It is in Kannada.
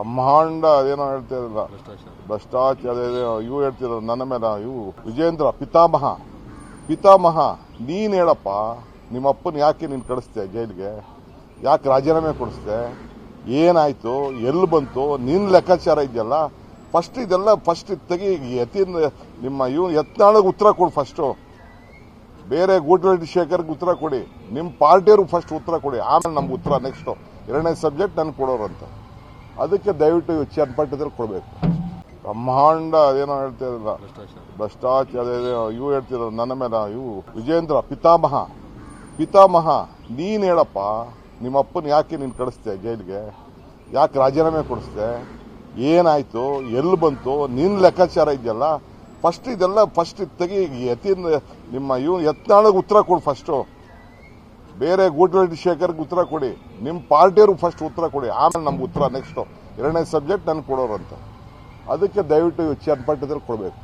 ಬ್ರಹ್ಮಾಂಡ ಅದೇನೋ ಹೇಳ್ತಾ ಇರಲ್ಲ ಭ್ರಷ್ಟಾಚಾರ ಇವು ಹೇಳ್ತಿರೋ ನನ್ನ ಮೇಲೆ ಇವು. ವಿಜೇಂದ್ರ ಪಿತಾಮಹ ಪಿತಾಮಹ ನೀನ್ ಹೇಳಪ್ಪ ನಿಮ್ಮ ಅಪ್ಪನ ಯಾಕೆ ನೀನು ಕಳಿಸ್ತೇ ಜೈಲಿಗೆ? ಯಾಕೆ ರಾಜೀನಾಮೆ ಕೊಡಿಸ್ದೆ? ಏನಾಯ್ತು? ಎಲ್ಲಿ ಬಂತು? ನಿನ್ ಲೆಕ್ಕಾಚಾರ ಇದೆಯಲ್ಲ? ಫಸ್ಟ್ ಇದೆಲ್ಲ ಫಸ್ಟ್ ತೆಗಿ ಯತಿ ನಿಮ್ಮ ಇವ್ ಯತ್ನಾಳಗೆ ಉತ್ತರ ಕೊಡು ಫಸ್ಟು ಬೇರೆ ಗೂಟರೆಡ್ಡಿ ಶೇಖರ್ಗೆ ಉತ್ತರ ಕೊಡಿ. ನಿಮ್ಮ ಪಾರ್ಟಿಯವ್ರಿಗೆ ಫಸ್ಟ್ ಉತ್ತರ ಕೊಡಿ. ಆಮೇಲೆ ನಮ್ಗೆ ಉತ್ತರ ನೆಕ್ಸ್ಟ್ ಎರಡನೇ ಸಬ್ಜೆಕ್ಟ್ ನನ್ಗೆ ಕೊಡೋರಂತ. ಅದಕ್ಕೆ ದಯವಿಟ್ಟು ಚನ್ನಪಟ್ಟದಲ್ಲಿ ಕೊಡಬೇಕು. ಬ್ರಹ್ಮಾಂಡ ಅದೇನೋ ಹೇಳ್ತಿರಲ್ಲ ಭ್ರಷ್ಟಾಚಾರ ಇವು ಹೇಳ್ತಿರೋ ನನ್ನ ಮೇಲೆ ಇವು ವಿಜೇಂದ್ರ ಪಿತಾಮಹ. ಪಿತಾಮಹ, ನೀನ್ ಹೇಳಪ್ಪ, ನಿಮ್ಮ ಅಪ್ಪನ ಯಾಕೆ ನೀನು ಕಳಿಸ್ದೆ ಜೈಲಿಗೆ? ಯಾಕೆ ರಾಜೀನಾಮೆ ಕೊಡಿಸ್ದೆ? ಏನಾಯ್ತು? ಎಲ್ಲಿ ಬಂತು? ನಿನ್ ಲೆಕ್ಕಾಚಾರ ಇದೆಯಲ್ಲ? ಫಸ್ಟ್ ಇದೆಲ್ಲ ಫಸ್ಟ್ ತೆಗಿ ಯತಿ ನಿಮ್ಮ ಇವ್ ಯತ್ನಾಳಗೆ ಉತ್ತರ ಕೊಡು ಫಸ್ಟು ಬೇರೆ ಗೂಟರೆಡ್ಡಿ ಶೇಖರ್ಗೆ ಉತ್ತರ ಕೊಡಿ. ನಿಮ್ಮ ಪಾರ್ಟಿಯವ್ರಿಗೆ ಫಸ್ಟ್ ಉತ್ತರ ಕೊಡಿ. ಆಮೇಲೆ ನಮ್ಗೆ ಉತ್ತರ ನೆಕ್ಸ್ಟ್ ಎರಡನೇ ಸಬ್ಜೆಕ್ಟ್ ನನಗೆ ಕೊಡೋರು ಅಂತ ಅದಕ್ಕೆ ದಯವಿಟ್ಟು ಚೇರ್ಪಟ್ಟಿದ್ರೆ ಕೊಡಬೇಕು.